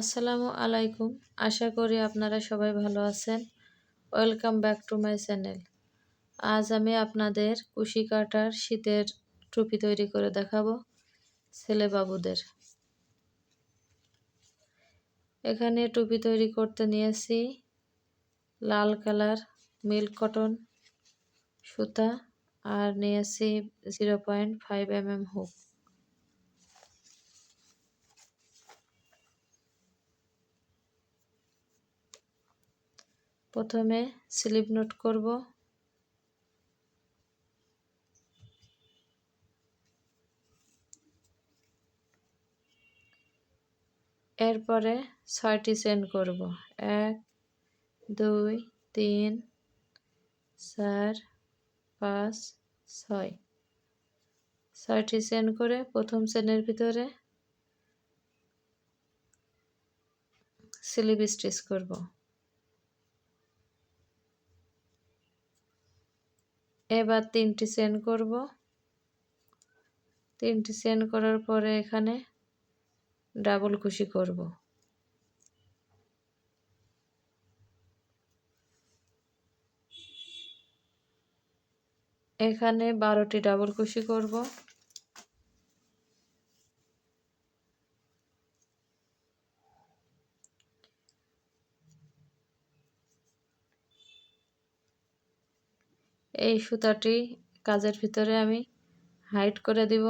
আসসালামু আলাইকুম। আশা করি আপনারা সবাই ভালো আছেন। Welcome back to my channel. আজ আমি আপনাদের কুশি কাটার শীতের টুপি তৈরি করে দেখাবো ছেলে বাবুদের। এখানে টুপি তৈরি করতে নিয়েছি লাল কালার মিল্ক কটন সুতা আর নিয়েছি zero point five M M hook. প্রথমে স্লিপ নোট করব। এরপরে ছয়টি চেন করব। এক, দুই, তিন, চার, পাঁচ, ছয়। ছয়টি চেন করে প্রথম চেনের ভিতরে স্লিপ স্টিচ করব। এবার তিনটি চেন করব। তিনটি চেন করার পরে এখানে ডাবল কুশি করব। এখানে বারোটি ডাবল কুশি করব। এই সুতাটি কাজের ভিতরে আমি হাইড করে দিব।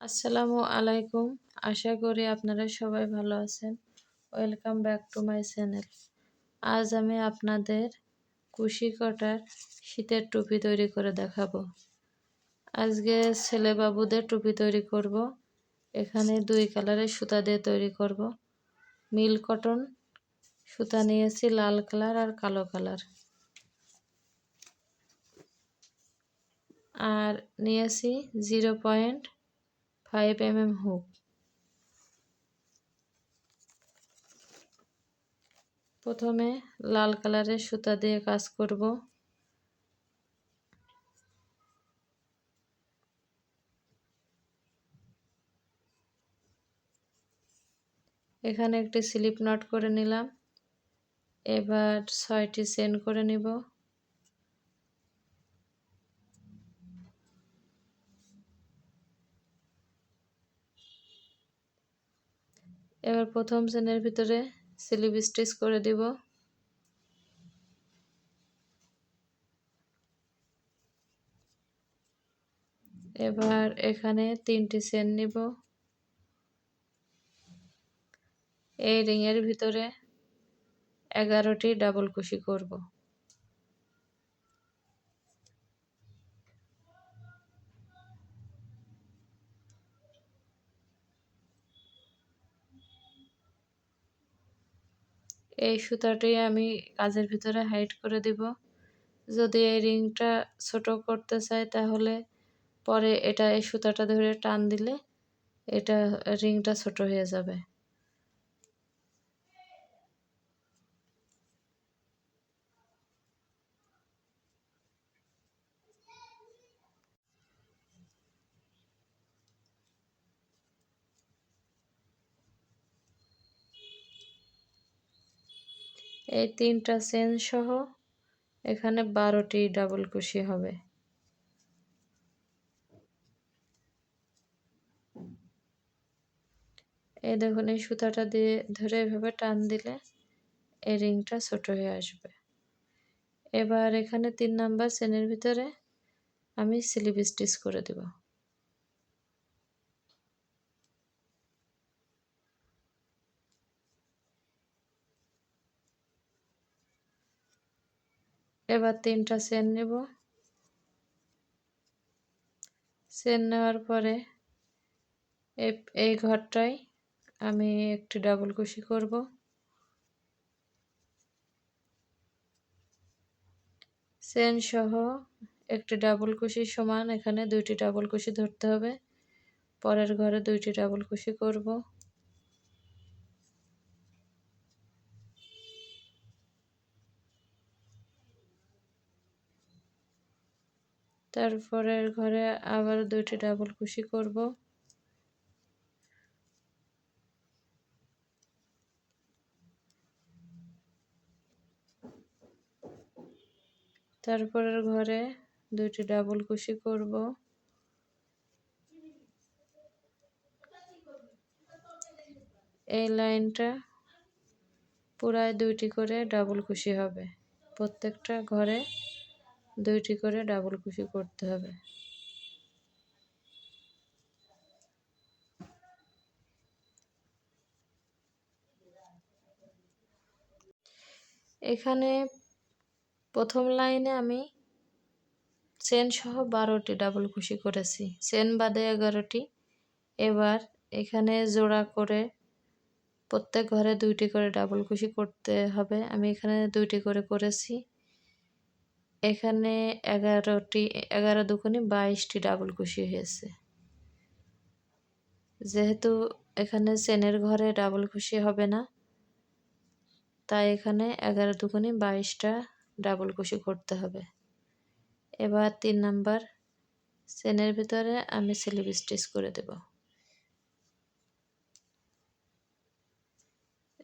আসসালামু আলাইকুম। আশা করি আপনারা সবাই ভালো আছেন। Welcome back to my channel আজ আমি আপনাদের কুশি কটার শীতের টুপি তৈরি করে দেখাবো। আজকে ছেলে বাবুদের টুপি তৈরি করব। এখানে দুই কালারের সুতা দিয়ে তৈরি করব। মিল কটন, সুতা নিয়েছি লাল কালার আর কালো কালার। আর নিয়েছি zero point five M hook প্রথমে লাল কালারের সুতা দিয়ে কাজ করব। এখানে একটি স্লিপ নট করে নিলাম। এবার ছয়টি চেন করে নিব। এবার প্রথম চেনের ভিতরে স্লিপ স্টিচ করে দিব। এবার এখানে তিনটি চেন নিব। এই রিংয়ের ভিতরে এগারোটি ডাবল কুশি করব। এই সুতাটি আমি কাজের ভিতরে হাইট করে দিব। যদি এই রিংটা ছোট করতে চাই তাহলে পরে এটা এই সুতাটা ধরে টান দিলে এটা রিংটা ছোট হয়ে যাবে। এই তিনটা চেন সহ এখানে বারোটি ডাবল কুশি হবে। এই দেখুন, এই সুতাটা দিয়ে ধরে এভাবে টান দিলে এই রিংটা ছোট হয়ে আসবে। এবার এখানে তিন নাম্বার চেনের ভিতরে আমি স্লিপ স্টিচ করে দেবো। এবার তিনটা চেন নেব। চেন নেওয়ার পরে এই ঘরটায় আমি একটি ডাবল কুশি করব। চেন সহ একটি ডাবল কুশি সমান, এখানে দুইটি ডাবল কুশি ধরতে হবে। পরের ঘরে দুইটি ডাবল কুশি করব। তারপরের ঘরে আবার দুইটি ডাবল কুশি করব। তারপরের ঘরে দুইটি ডাবল কুশি করব। এই লাইনটা পুরায় দুইটি করে ডাবল কুশি হবে। প্রত্যেকটা ঘরে দুইটি করে ডাবল কুশি করতে হবে। এখানে প্রথম লাইনে আমি চেন সহ বারোটি ডাবল কুশি করেছি। চেন বাদে এগারোটি। এবার এখানে জোড়া করে প্রত্যেক ঘরে দুইটি করে ডাবল কুশি করতে হবে। আমি এখানে দুইটি করে করেছি। এখানে এগারোটি, এগারো দুগুণে বাইশটি ডাবল কুশি হয়েছে। যেহেতু এখানে চেনের ঘরে ডাবল কুশি হবে না, তাই এখানে এগারো দুগুণে বাইশটা ডাবল কুশি করতে হবে। এবার তিন নাম্বার চেনের ভিতরে আমি স্লিপ স্টিচ করে দেব।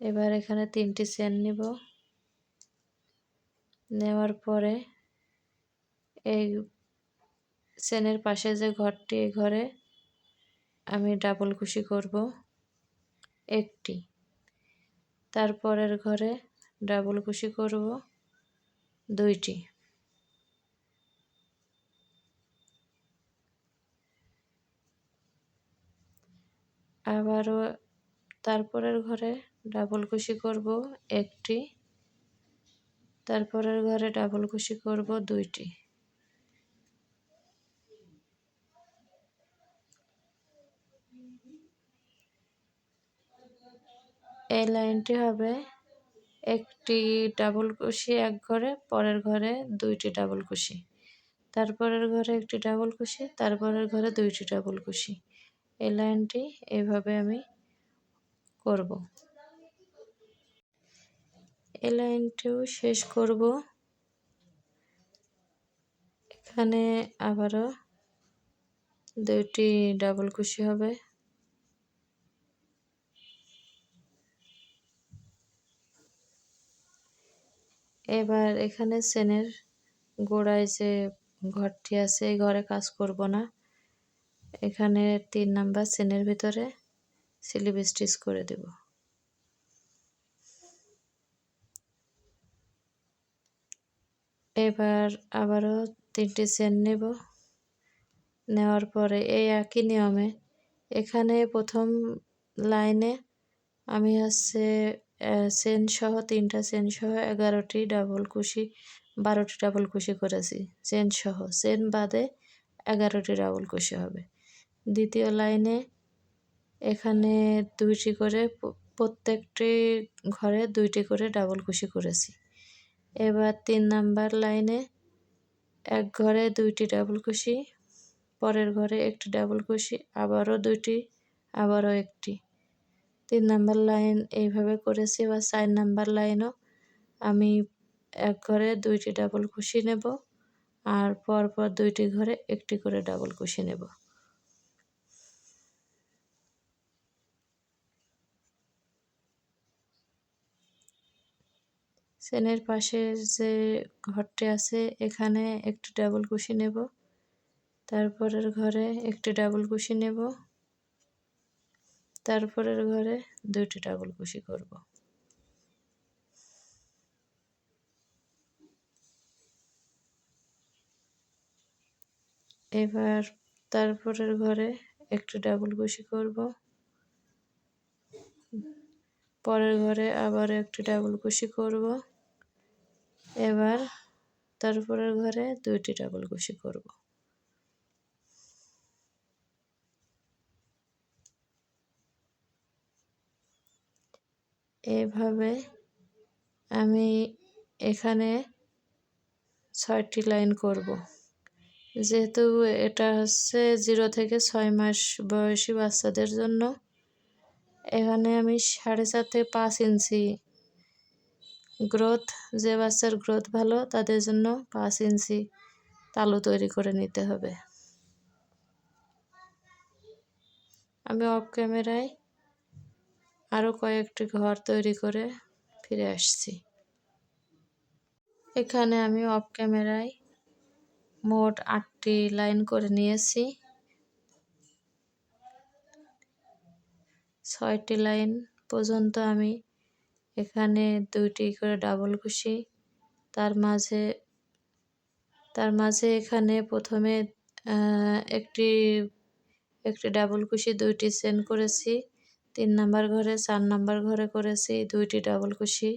এবার এখানে তিনটি চেন নিব। নেওয়ার পরে এই চেনের পাশে যে ঘরটি এই ঘরে আমি ডাবল কুশি করব। একটি। তারপরের ঘরে ডাবল কুশি করব। দুইটি। আবারও তারপরের ঘরে ডাবল কুশি করব। একটি। তারপরের ঘরে ডাবল কুশি করব। দুইটি। এই লাইনটি হবে একটি ডাবল কুশি এক ঘরে, পরের ঘরে দুইটি ডাবল কুশি তারপরের ঘরে একটি ডাবল কুশি তারপরের ঘরে দুইটি ডাবল কুশি এই লাইনটি এইভাবে আমি করব। এই লাইনটিও শেষ করব। এখানে আবারও দুইটি ডাবল কুশি হবে। এবার এখানে সেনের গোড়ায় যে ঘরটি আছে, এই ঘরে কাজ করব না। এখানে তিন নাম্বার সেনের ভিতরে স্লিপ স্টিচ করে দেব। এবার আবারও তিনটি সেন নেব। নেওয়ার পরে এই একই নিয়মে এখানে প্রথম লাইনে আমি হচ্ছে সহ তিনটা সহ এগারোটি ডাবল কুশি বারোটি ডাবল কুশি করেছি। সহ চেন বাদে এগারোটি ডাবল কুশি হবে। দ্বিতীয় লাইনে এখানে দুইটি করে প্রত্যেকটি ঘরে দুইটি করে ডাবল কুশি করেছি। এবার তিন নাম্বার লাইনে এক ঘরে দুইটি ডাবল কুশি পরের ঘরে একটি ডাবল কুশি আবারও দুইটি, আবারও একটি। তিন নাম্বার লাইন এইভাবে করেছি বা চার নাম্বার লাইনও। আমি এক ঘরে দুইটি ডাবল কুশি নেব আর পরপর দুইটি ঘরে একটি করে ডাবল কুশি নেব। সেনের পাশে যে ঘরটি আছে, এখানে একটি ডাবল কুশি নেব, তারপরের ঘরে একটি ডাবল কুশি নেব। তারপরের ঘরে দুইটি ডাবল কুশি করব। এবার তারপরের ঘরে একটি ডাবল কুশি করব। পরের ঘরে আবার একটি ডাবল কুশি করব। এবার তারপরের ঘরে দুইটি ডাবল কুশি করব। এইভাবে আমি এখানে ছয়টি লাইন করব। যেহেতু এটা হচ্ছে জিরো থেকে ছয় মাস বয়সী বাচ্চাদের জন্য, এখানে আমি সাড়ে চার থেকে পাঁচ ইঞ্চি গ্রোথ যে বাচ্চার গ্রোথ ভালো, তাদের জন্য পাঁচ ইঞ্চি তালু তৈরি করে নিতে হবে। আমি অফ ক্যামেরায় আরও কয়েকটি ঘর তৈরি করে ফিরে আসছি। এখানে আমি অফ ক্যামেরায় মোট আটটি লাইন করে নিয়েছি। ছয়টি লাইন পর্যন্ত আমি এখানে দুইটি করে ডাবল কুশি তার মাঝে তার মাঝে এখানে প্রথমে একটি একটি ডাবল কুশি দুইটি চেন করেছি। তিন নাম্বার ঘরে, চার নাম্বার ঘরে করেছি, দুইটি ডাবল কুশি,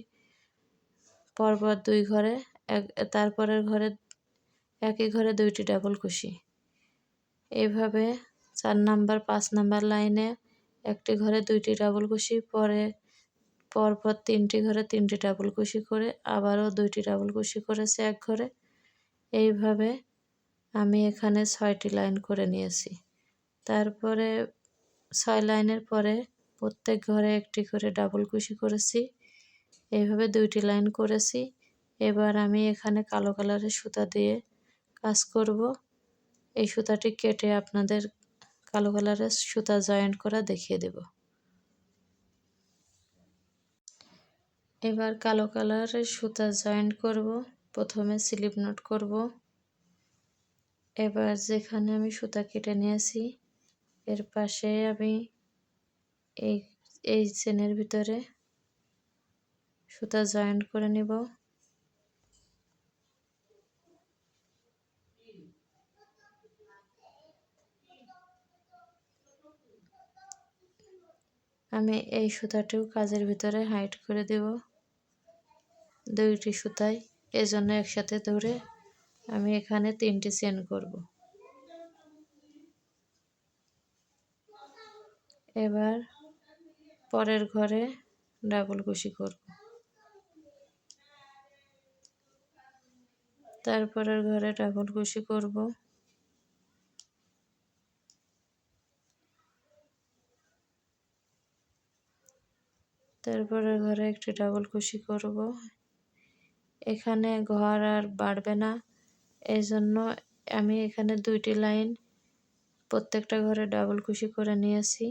পরপর দুই ঘরে, এক, তারপরের ঘরে, একই ঘরে দুইটি ডাবল কুশি। এইভাবে চার নাম্বার, পাঁচ নাম্বার লাইনে একটি ঘরে দুইটি ডাবল কুশি, পরে, পরপর তিনটি ঘরে তিনটি ডাবল কুশি করে আবারও দুইটি ডাবল কুশি করেছে এক ঘরে। এইভাবে আমি এখানে ছয়টি লাইন করে নিয়েছি। তারপরে, ছয় লাইনের পরে প্রত্যেক ঘরে একটি করে ডাবল কুশি করেছি। এইভাবে দুইটি লাইন করেছি। এবার আমি এখানে কালো কালারের সুতা দিয়ে কাজ করব। এই সুতাটি কেটে আপনাদের কালো কালারের সুতা জয়েন্ট করা দেখিয়ে দেব। এবার কালো কালারের সুতা জয়েন্ট করব। প্রথমে স্লিপ নোট করব। এবার যেখানে আমি সুতা কেটে নিয়েছি, এর পাশে আমি এই এই চেনের ভিতরে সুতা জয়েন্ট করে নিব। আমি এই সুতাটিও কাজের ভিতরে হাইট করে দেব দুইটি সুতাই জন্য একসাথে ধরে আমি এখানে তিনটি চেন করব। এবার পরের ঘরে ডাবল কুশি করব। তারপরের ঘরে ডাবল কুশি করব। তারপরে ঘরে একটি ডাবল কুশি করব। এখানে ঘর আর বাড়বে না। এই জন্য আমি এখানে দুইটি লাইন প্রত্যেকটা ঘরে ডাবল কুশি করে নিয়েছি।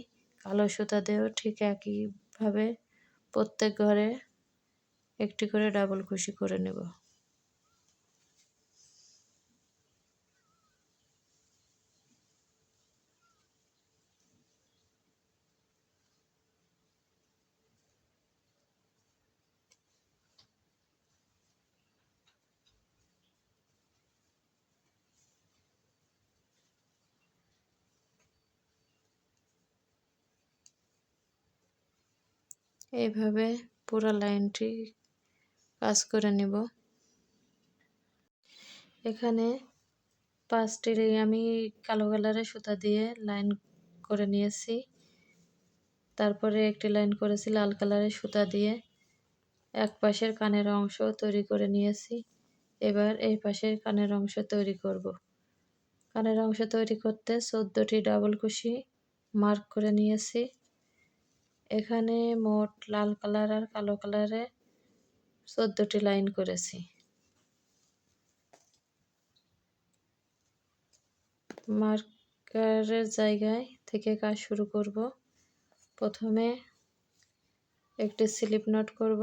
কালো সুতা দিয়েও ঠিক একইভাবে প্রত্যেক ঘরে একটি করে ডাবল খুশি করে নেব। এইভাবে পুরো লাইনটি কাজ করে নেব। এখানে পাঁচটি আমি কালো কালারের সুতা দিয়ে লাইন করে নিয়েছি। তারপরে একটি লাইন করেছি লাল কালারের সুতা দিয়ে। এক পাশের কানের অংশ তৈরি করে নিয়েছি। এবার এই পাশের কানের অংশ তৈরি করব। কানের অংশ তৈরি করতে চোদ্দোটি ডাবল কুশি মার্ক করে নিয়েছি। এখানে মোট লাল কালার আর কালো কালারে চোদ্দোটি লাইন করেছি। মার্কারের জায়গায় থেকে কাজ শুরু করব। প্রথমে একটি স্লিপ নট করব।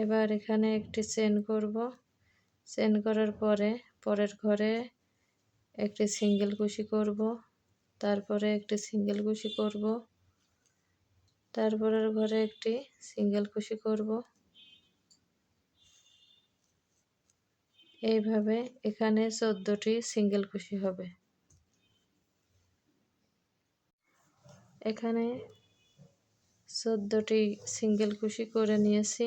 এবার এখানে একটি চেন করব। চেন করার পরে পরের ঘরে একটি সিঙ্গেল কুশি করব। তারপরে একটি সিঙ্গেল কুশি করব। তারপরের ঘরে একটি সিঙ্গেল কুশি করব। এইভাবে এখানে চোদ্দোটি সিঙ্গেল কুশি হবে। এখানে চোদ্দোটি সিঙ্গেল কুশি করে নিয়েছি।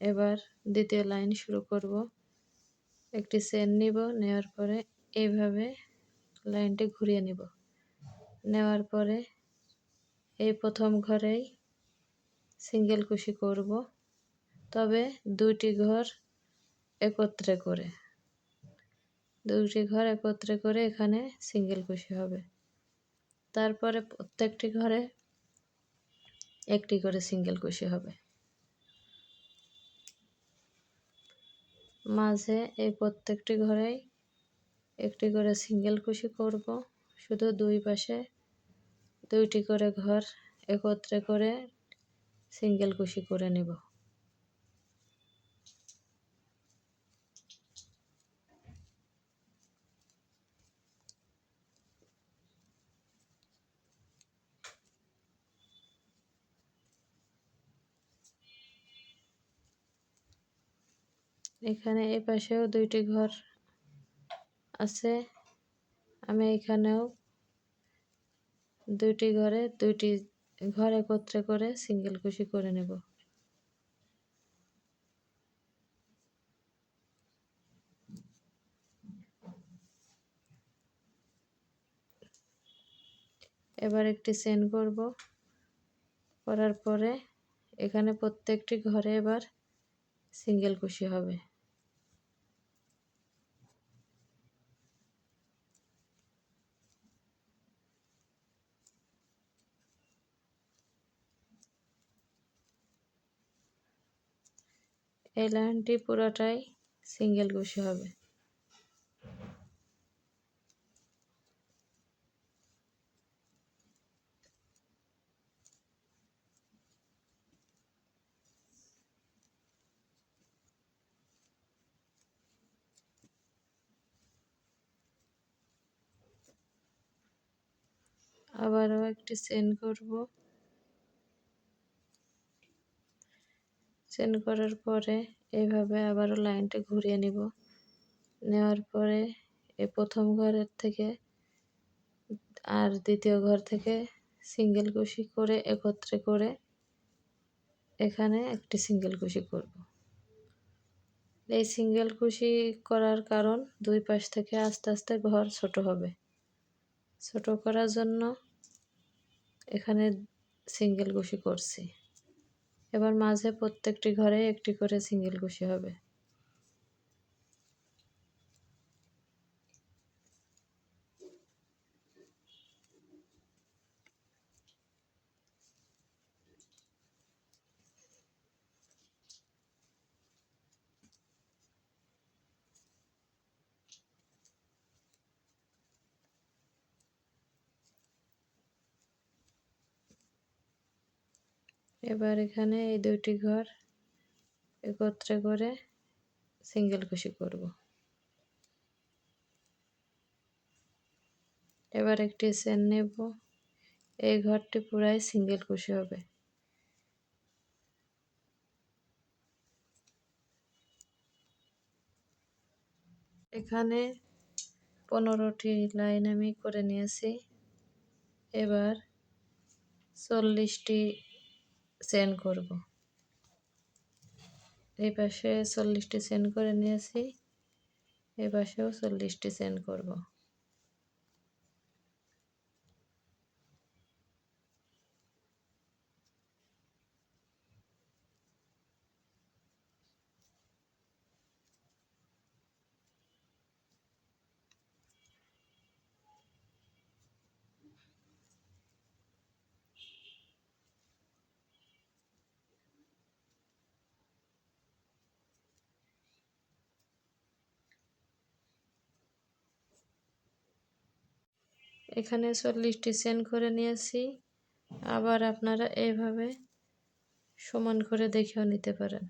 এবার দ্বিতীয় লাইন শুরু করব। একটি চেন নিব, নেওয়ার পরে এইভাবে লাইনটি ঘুরিয়ে নিব। নেওয়ার পরে এই প্রথম ঘরেই সিঙ্গেল কুশি করব, তবে দুইটি ঘর একত্রে করে। দুইটি ঘর একত্রে করে এখানে সিঙ্গেল কুশি হবে। তারপরে প্রত্যেকটি ঘরে একটি করে সিঙ্গেল কুশি হবে। মাঝে এই প্রত্যেকটি ঘরেই একটি করে সিঙ্গেল কুশি করব। শুধু দুই পাশে দুইটি করে ঘর একত্রে করে সিঙ্গেল কুশি করে নিব। এখানে এই পাশেও দুইটি ঘর আছে। আমি এখানেও দুইটি ঘরে দুইটি ঘর একত্রে করে সিঙ্গেল কুশি করে নেব। এবার একটি সেন করব। করার পরে এখানে প্রত্যেকটি ঘরে এবার সিঙ্গেল কুশি হবে। এই লাইনটি পুরোটাই সিঙ্গেল কুশি হবে। আবারও একটি চেন করব। চেন করার পরে এইভাবে আবারও লাইনটা ঘুরিয়ে নিব। নেওয়ার পরে এই প্রথম ঘরের থেকে আর দ্বিতীয় ঘর থেকে সিঙ্গেল কুশি করে, একত্রে করে এখানে একটি সিঙ্গেল কুশি করব। এই সিঙ্গেল কুশি করার কারণ দুই পাশ থেকে আস্তে আস্তে ঘর ছোট হবে। ছোট করার জন্য এখানে সিঙ্গেল কুশি করছি। এবার মাঝে প্রত্যেকটি ঘরে একটি করে সিঙ্গেল কুশি হবে। এবার এখানে এই দুইটি ঘর একত্রে করে সিঙ্গেল কুশি করব। এবার একটি সেন নেব। এই ঘরটি পুরাই সিঙ্গেল কুশি হবে। এখানে পনেরোটি লাইন আমি করে নিয়েছি। এবার চল্লিশটি সেন্ড করব। এই পাশে চল্লিশটি সেন্ড করে নিয়েছি এ পাশেও চল্লিশটি সেন্ড করব। এখানে চল্লিশটি চেন করে নিয়েছি। আবার আপনারা এইভাবে সমান করে দেখেও নিতে পারেন।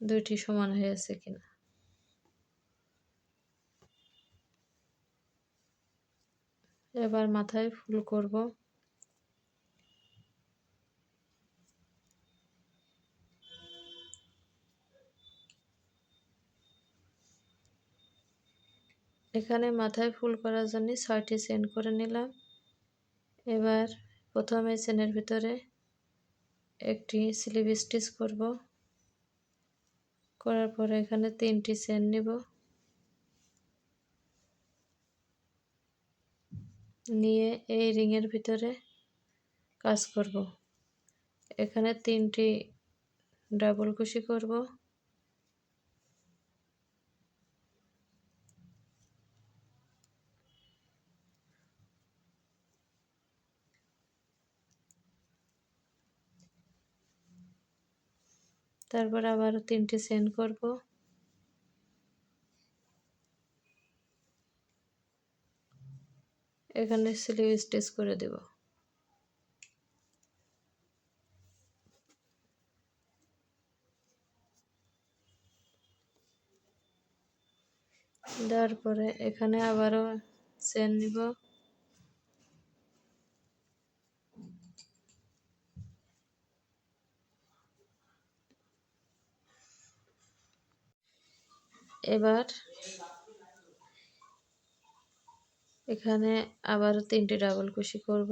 দুইটি সমান হয়েছে কিনা। এবার মাথায় ফুল করব। এখানে মাথায় ফুল করার জন্য ছয়টি চেন করে নিলাম। এবার প্রথমে চেনের ভিতরে একটি স্লিভ স্টিচ করব। করার পরে এখানে তিনটি চেন নিব। নিয়ে এই রিংয়ের ভিতরে কাজ করব। এখানে তিনটি ডাবল কুশি করব। তারপর আবার তিনটি সেন্ড করব। এখানে স্লিভ স্টিচ করে দেব। দেওয়ার পরে এখানে আবারও চেন নিব। এবার এখানে আবার তিনটি ডাবল কুশি করব।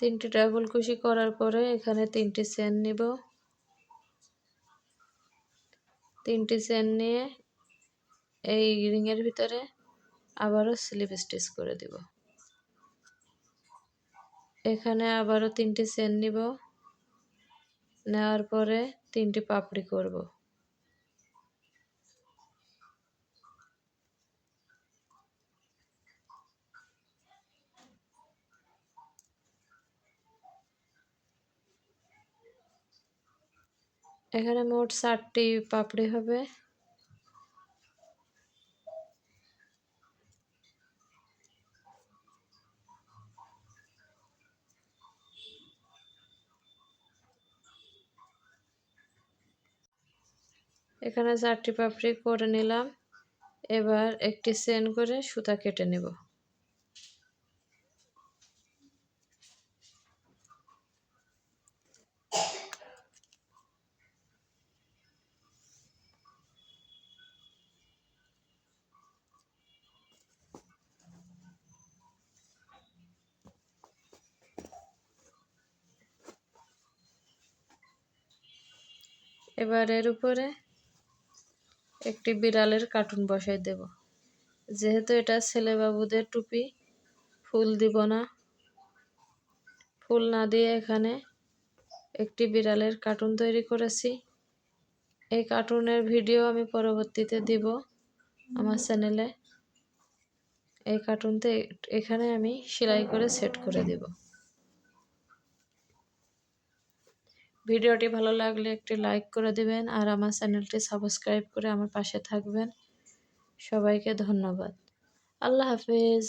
তিনটি ডাবল কুশি করার পরে এখানে তিনটি চেন নিব। তিনটি চেন নিয়ে এই রিংয়ের ভিতরে আবারও স্লিপ স্টিচ করে দিব। এখানে আবারও তিনটি চেন নিব। নেওয়ার পরে তিনটি পাপড়ি করব। এখানে মোট চারটি পাপড়ি হবে। এখানে চারটি পাপড়ি করে নিলাম। এবার একটি চেন করে সুতা কেটে নেব। এবার এর উপরে একটি বিড়ালের কার্টুন বসাই দেব। যেহেতু এটা ছেলে বাবুদের টুপি, ফুল দিব না। ফুল না দিয়ে এখানে একটি বিড়ালের কার্টুন তৈরি করেছি। এই কার্টুনের ভিডিও আমি পরবর্তীতে দিব আমার চ্যানেলে এই কার্টুনতে এখানে আমি সেলাই করে সেট করে দেব। ভিডিওটি ভালো লাগলে একটি লাইক করে দেবেন আর আমার চ্যানেলটি সাবস্ক্রাইব করে আমার পাশে থাকবেন। সবাইকে ধন্যবাদ। আল্লাহ হাফেজ।